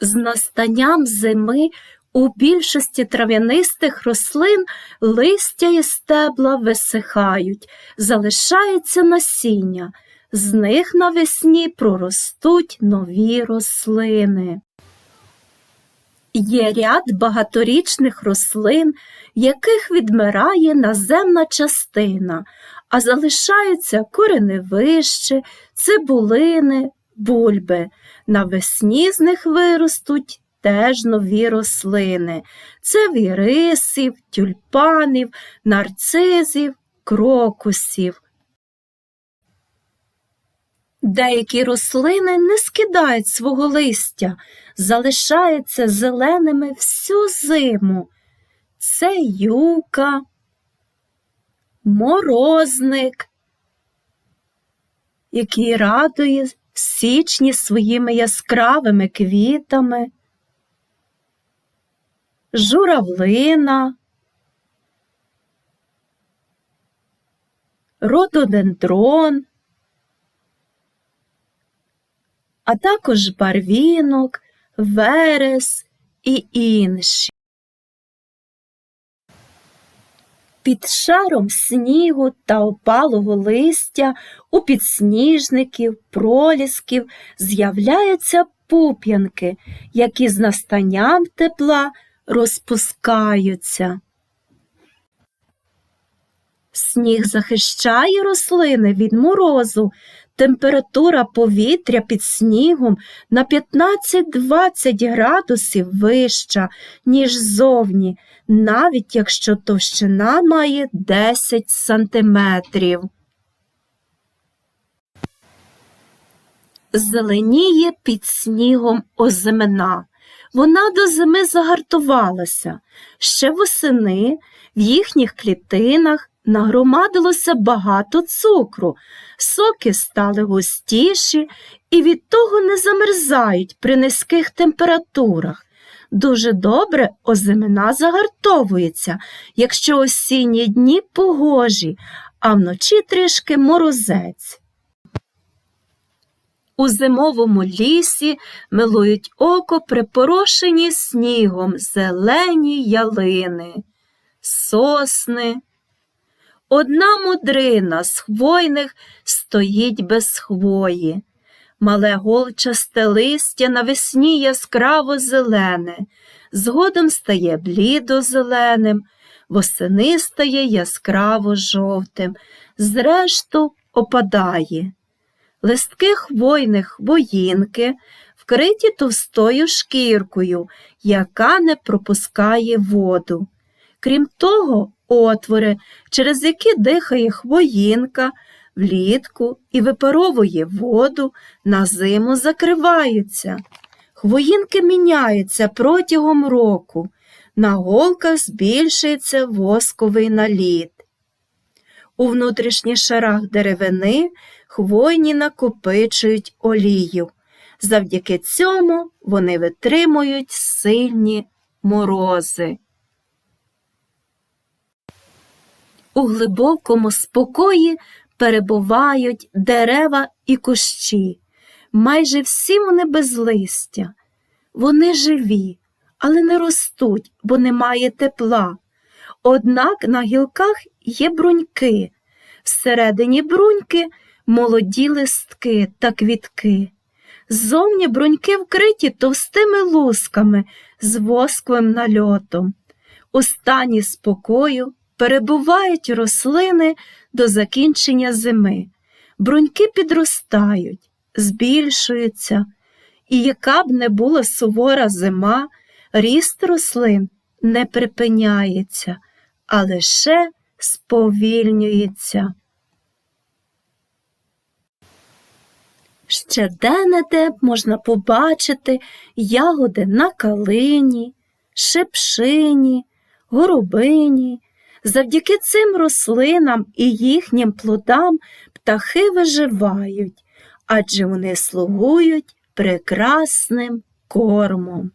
З настанням зими у більшості трав'янистих рослин листя і стебла висихають, залишається насіння, з них навесні проростуть нові рослини. Є ряд багаторічних рослин, яких відмирає наземна частина, а залишаються кореневищі, цибулини, бульби. Навесні з них виростуть теж нові рослини. Це вірисів, тюльпанів, нарцизів, крокусів. Деякі рослини не скидають свого листя, залишаються зеленими всю зиму. Це юка, морозник, який радує в січні своїми яскравими квітами, журавлина, рододендрон, а також барвінок, верес і інші. Під шаром снігу та опалого листя у підсніжників, пролісків з'являються пуп'янки, які з настанням тепла розпускаються. Сніг захищає рослини від морозу. Температура повітря під снігом на 15-20 градусів вища, ніж зовні, навіть якщо товщина має 10 сантиметрів. Зеленіє під снігом озимина. Вона до зими загартувалася. Ще восени в їхніх клітинах нагромадилося багато цукру, соки стали густіші і від того не замерзають при низьких температурах. Дуже добре озимина загартовується, якщо осінні дні погожі, а вночі трішки морозець. У зимовому лісі милують око припорошені снігом зелені ялини, сосни. Одна мудрина з хвойних стоїть без хвої. Мале голчасте листя навесні яскраво зелене, згодом стає блідо зеленим, восени стає яскраво жовтим, зрешту опадає. Листки хвойних хвоїнки вкриті товстою шкіркою, яка не пропускає воду. Крім того, отвори, через які дихає хвоїнка, влітку і випаровує воду, на зиму закриваються. Хвоїнки міняються протягом року, на голках збільшується восковий наліт. У внутрішніх шарах деревини хвойні накопичують олію. Завдяки цьому вони витримують сильні морози. У глибокому спокої перебувають дерева і кущі. Майже всі вони без листя. Вони живі, але не ростуть, бо немає тепла. Однак на гілках є бруньки, всередині бруньки молоді листки та квітки. Ззовні бруньки вкриті товстими лусками з восковим нальотом. У стані спокою перебувають рослини до закінчення зими. Бруньки підростають, збільшуються, і яка б не була сувора зима, ріст рослин не припиняється, а лише сповільнюється. Ще де-не-де можна побачити ягоди на калині, шипшині, горобині. Завдяки цим рослинам і їхнім плодам птахи виживають, адже вони слугують прекрасним кормом.